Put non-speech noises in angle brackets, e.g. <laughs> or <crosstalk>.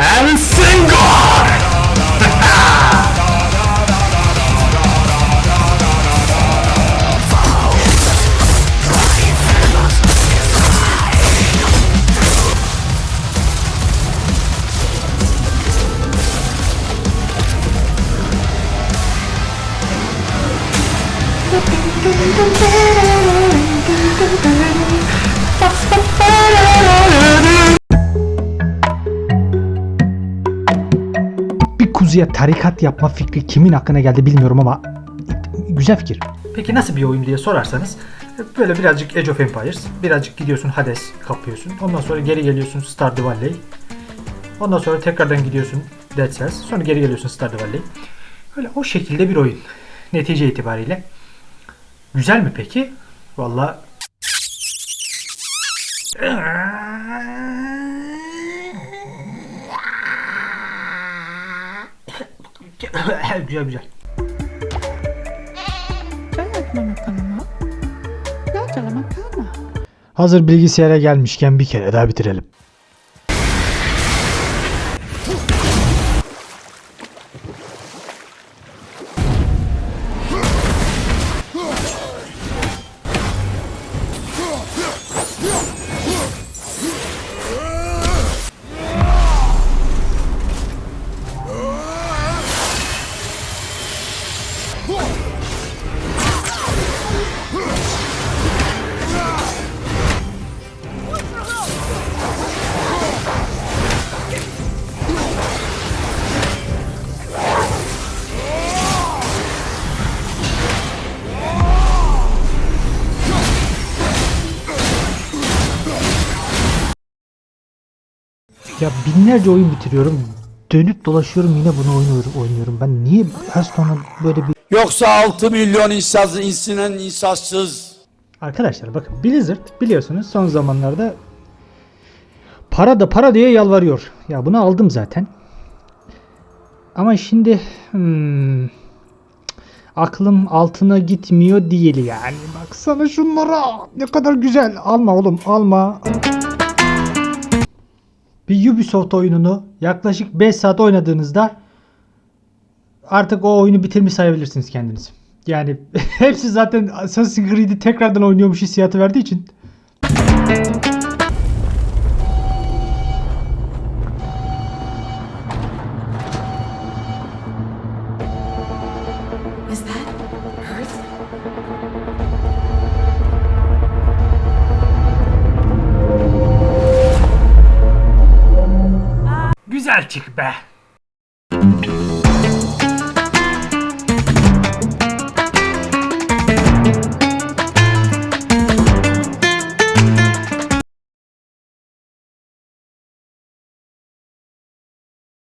and sing God! Dun dun dun dun dun dun dun dun kuzuya tarikat yapma fikri kimin aklına geldi bilmiyorum ama güzel fikir. Peki nasıl bir oyun diye sorarsanız böyle birazcık Age of Empires, birazcık gidiyorsun Hades kapıyorsun. Ondan sonra geri geliyorsun Stardew Valley. Ondan sonra tekrardan gidiyorsun Dead Cells. Sonra geri geliyorsun Stardew Valley. Böyle o şekilde bir oyun. Netice itibariyle. Güzel mi peki? Valla güzel güzel. Hazır bilgisayara gelmişken bir kere daha bitirelim. Ya binlerce oyun bitiriyorum. Dönüp dolaşıyorum yine bunu oynuyorum, oynuyorum. Ben niye her sonra böyle bir... Yoksa 6 milyon insaz, insinen insazsız. Arkadaşlar bakın Blizzard biliyorsunuz son zamanlarda para da para diye yalvarıyor. Ya bunu aldım zaten. Ama şimdi hmm, aklım altına gitmiyor değil yani. Baksana şunlara ne kadar güzel. Alma oğlum alma. Bir Ubisoft oyununu yaklaşık 5 saat oynadığınızda artık o oyunu bitirmiş sayabilirsiniz kendiniz. Yani <laughs> hepsi zaten Assassin's Creed'i tekrardan oynuyormuş hissiyatı verdiği için. Güzel çık be.